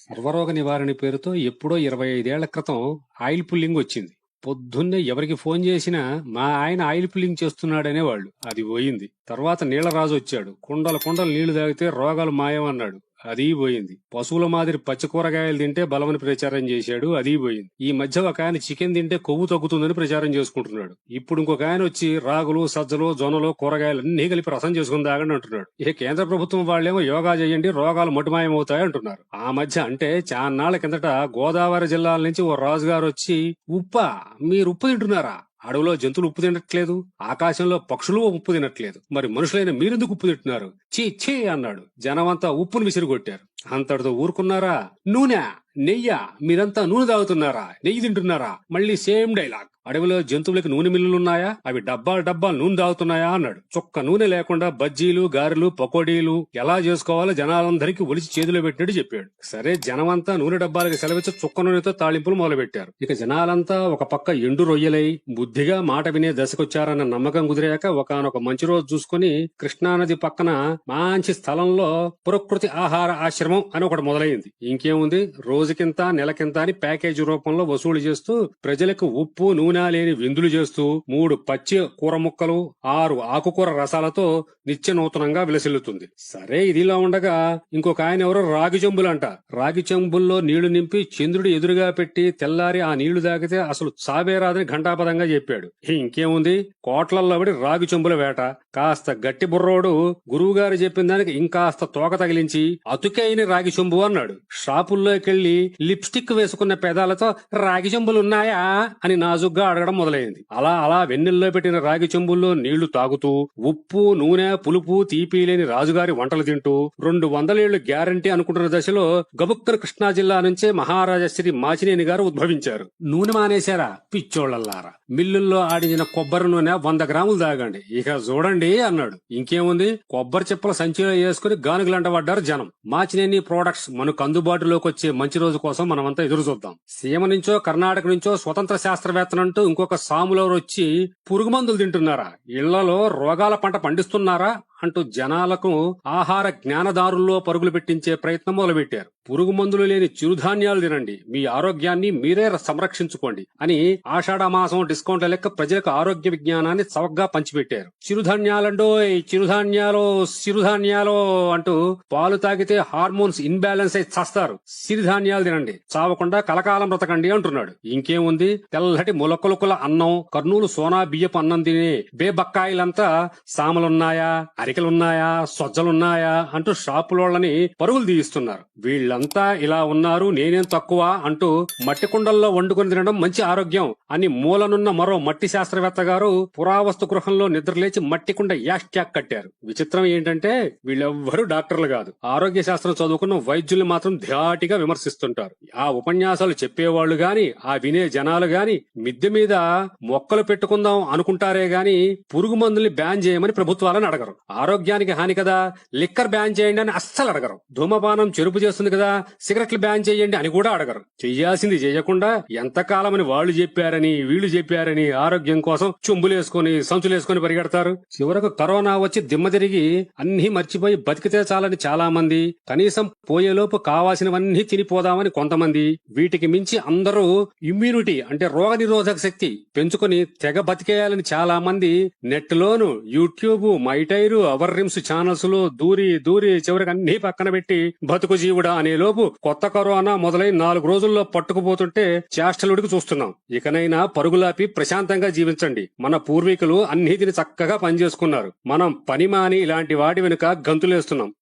సర్వరోగ నివారణ పేరుతో ఎప్పుడో ఇరవై ఐదేళ్ళ క్రితం ఆయిల్ పుల్లింగ్ వచ్చింది. పొద్దున్నే ఎవరికి ఫోన్ చేసినా మా ఆయన ఆయిల్ పుల్లింగ్ చేస్తున్నాడనే వాళ్ళు అది పోయింది. తర్వాత నీళ్ళరాజు వచ్చాడు. కుండల కుండలు నీళ్ళు తాగితే రోగాలు మాయమన్నాడు. అది పోయింది పశువుల మాదిరి పచ్చి కూరగాయలు తింటే బలమని ప్రచారం చేశాడు అది పోయింది ఈ మధ్య ఒక ఆయన చికెన్ తింటే కొవ్వు తగ్గుతుందని ప్రచారం చేసుకుంటున్నాడు. ఇప్పుడు ఇంకొక ఆయన వచ్చి రాగులు సజ్జలు జొన్నలు కూరగాయలు అన్ని కలిపి రసం చేసుకుని తాగండి అంటున్నాడు. ఇక కేంద్ర ప్రభుత్వం వాళ్ళేమో యోగా చేయండి రోగాలు మటుమాయమవుతాయి అంటున్నారు. ఆ మధ్య అంటే చాన్నాళ్ళ కిందట గోదావరి జిల్లాల నుంచి ఓ రాజుగారు వచ్చి ఉప్ప మీరు ఉప్పు తింటున్నారా? అడవిలో జంతువులు ఉప్పు తినట్లేదు ఆకాశంలో పక్షులు ఉప్పు తినట్లేదు. మరి మనుషులైన మీరెందుకు ఉప్పు తింటున్నారు? చీ చీ అన్నాడు. జనమంతా ఉప్పును విసిరిగొట్టారు. అంతటితో ఊరుకున్నారా? నూనె నెయ్య మీరంతా నూనె తాగుతున్నారా? నెయ్యి తింటున్నారా? మళ్ళీ సేమ్ డైలాగ్. అడవిలో జంతువులకి నూనె మిల్లులున్నాయా? అవి డబ్బాలు డబ్బాలు నూనె తాగుతున్నాయా? అన్నాడు. చొక్క నూనె లేకుండా బజ్జీలు గారెలు పకోడీలు ఎలా చేసుకోవాలో జనాలందరికీ ఒలిచి చేతిలో పెట్టినట్టు చెప్పాడు. సరే జనమంతా నూనె డబ్బాలకు సెలవిచ్చి చుక్క నూనెతో తాళింపులు మొదలుపెట్టారు. ఇక జనాలంతా ఒక పక్క ఎండు రొయ్యలై బుద్ధిగా మాట వినే దశకొచ్చారన్న నమ్మకం కుదిరాక ఒకనొక మంచి రోజు చూసుకుని కృష్ణానది పక్కన మంచి స్థలంలో ప్రకృతి ఆహార ఆశ్రమం అని ఒకటి మొదలైంది. ఇంకేముంది? రోజుకింత నెలకింత అని ప్యాకేజీ రూపంలో వసూలు చేస్తూ ప్రజలకు ఉప్పు నూనె లేని విందులు చేస్తూ మూడు పచ్చి కూర ముక్కలు ఆరు ఆకుకూర రసాలతో నిత్య నూతనంగా విలసిల్లుతుంది. సరే ఇదిలా ఉండగా ఇంకొక ఆయన ఎవరో రాగి చెంబులంట. రాగి చెంబుల్లో నీళ్ళు నింపి చంద్రుడు ఎదురుగా పెట్టి తెల్లారి ఆ నీళ్ళు తాగితే అసలు సావేరాదని ఘంటాపదంగా చెప్పాడు. ఇంకేముంది? కోట్లల్లో పడి రాగి చెంబుల వేట. కాస్త గట్టి బుర్రోడు గురువుగారు చెప్పిన దానికి ఇంకాస్త తోక తగిలించి అతుకైన రాగి చెంబు అన్నాడు. షాపుల్లోకెళ్ళి లిప్స్టిక్ వేసుకున్న పెదాలతో రాగి చెంబులున్నాయా? అని నాజుగ్గా అడగడం మొదలైంది. అలా అలా వెన్నెల్లో పెట్టిన రాగి చెంబుల్లో నీళ్ళు తాగుతూ ఉప్పు నూనె పులుపు తీపి లేని రాజుగారి వంటలు తింటూ రెండు వందలేళ్ళు గ్యారంటీ అనుకుంటున్న దశలో గబుక్కర్ కృష్ణా జిల్లా నుంచే మహారాజా శ్రీ మాచినేని గారు ఉద్భవించారు. నూనె మానేశారా? పిచ్చోళ్ళల్లారా మిల్లుల్లో ఆడించిన కొబ్బరి నూనె వంద గ్రాములు తాగండి. ఇక చూడండి. అన్నాడు. ఇంకేముంది? కొబ్బరి చిప్పల సంచిలో వేసుకుని గానుగులంట పడ్డారు జనం. మాచినేని ప్రొడక్ట్స్ మనకు అందుబాటులోకి వచ్చే మంచి రోజు కోసం మనమంతా ఎదురు చూద్దాం. సీమ నుంచో కర్ణాటక నుంచో స్వతంత్ర శాస్త్రవేత్తనంటూ ఇంకొక సాములవరు వచ్చి పురుగు మందులు తింటున్నారా? ఇళ్ళలో రోగాల పంట పండిస్తున్నారా? అంటూ జనాలకు ఆహార జ్ఞానదారుల్లో పరుగులు పెట్టించే ప్రయత్నం మొదలుపెట్టారు. పురుగు మందులు లేని చిరుధాన్యాలు తినండి. మీ ఆరోగ్యాన్ని మీరే సంరక్షించుకోండి అని ఆషాఢ మాసం డిస్కౌంట్ల లెక్క ప్రజలకు ఆరోగ్య విజ్ఞానాన్ని చవకగా పంచిపెట్టారు. చిరుధాన్యాలండో చిరుధాన్యాలు సిరుధాన్యాలు అంటూ పాలు తాగితే హార్మోన్స్ ఇన్బ్యాలెన్స్ అయి చస్తారు. సిరిధాన్యాలు తినండి. చావకుండా కలకాలం బ్రతకండి అంటున్నాడు. ఇంకేముంది? తెల్లటి ములకలుకుల అన్నం కర్నూలు సోనా బియ్యపు అన్నం తినే బేబక్కాయిలంతా సామలున్నాయా అరికలున్నాయా సొజ్జలున్నాయా అంటూ షాపులోళ్ళని పరుగులు తీయిస్తున్నారు. వీళ్ళంతా ఇలా ఉన్నారు నేనేం తక్కువ అంటూ మట్టి కుండల్లో వండుకొని తినడం మంచి ఆరోగ్యం అని మూలనున్న మరో మట్టి శాస్త్రవేత్త గారు పురావస్తు గృహంలో నిద్రలేచి మట్టి తెలియకుండా యాష్ ట్యాక్ కట్టారు. విచిత్రం ఏంటంటే వీళ్ళెవ్వరూ డాక్టర్లు కాదు. ఆరోగ్య శాస్త్రం చదువుకున్న వైద్యులు మాత్రం ధాటిగా విమర్శిస్తుంటారు. ఆ ఉపన్యాసాలు చెప్పేవాళ్ళు గాని ఆ వినే జనాలు గాని మిద్దె మీద మొక్కలు పెట్టుకుందాం అనుకుంటారే గాని పురుగు మందుల్ని బ్యాన్ చేయమని ప్రభుత్వాలను అడగరు. ఆరోగ్యానికి హాని కదా లిక్కర్ బ్యాన్ చేయండి అని అస్సలు అడగరు. ధూమపానం చెరుపు చేస్తుంది కదా సిగరెట్లు బ్యాన్ చేయండి అని కూడా అడగరు. చెయ్యాల్సింది చేయకుండా ఎంతకాలమని వాళ్ళు చెప్పారని వీళ్ళు చెప్పారని ఆరోగ్యం కోసం చుంబులేసుకొని సంచులేసుకుని పరిగెడతారు? చివరకు కరోనా వచ్చి దిమ్మ తిరిగి అన్ని మర్చిపోయి బతికితే చాలని చాలా మంది కనీసం పోయేలోపు కావాల్సినవన్నీ తినిపోదామని కొంతమంది. వీటికి మించి అందరూ ఇమ్యూనిటీ అంటే రోగ నిరోధక శక్తి పెంచుకొని తెగ బతికేయాలని చాలా మంది నెట్ లోను యూట్యూబ్ మైటైరు అవర్ రిమ్స్ ఛానల్స్లో దూరి దూరి చివరికి అన్ని పక్కన పెట్టి బతుకు జీవుడా అనే లోపు కొత్త కరోనా మొదలై నాలుగు రోజుల్లో పట్టుకుపోతుంటే చేష్టలుడికి చూస్తున్నాం. ఇకనైనా పరుగులాపి ప్రశాంతంగా జీవించండి. మన పూర్వీకులు అన్నిటిని చక్కగా చేసుకున్నారు. మనం పని మాని ఇలాంటి వాటి వెనుక గంతులేస్తున్నాం.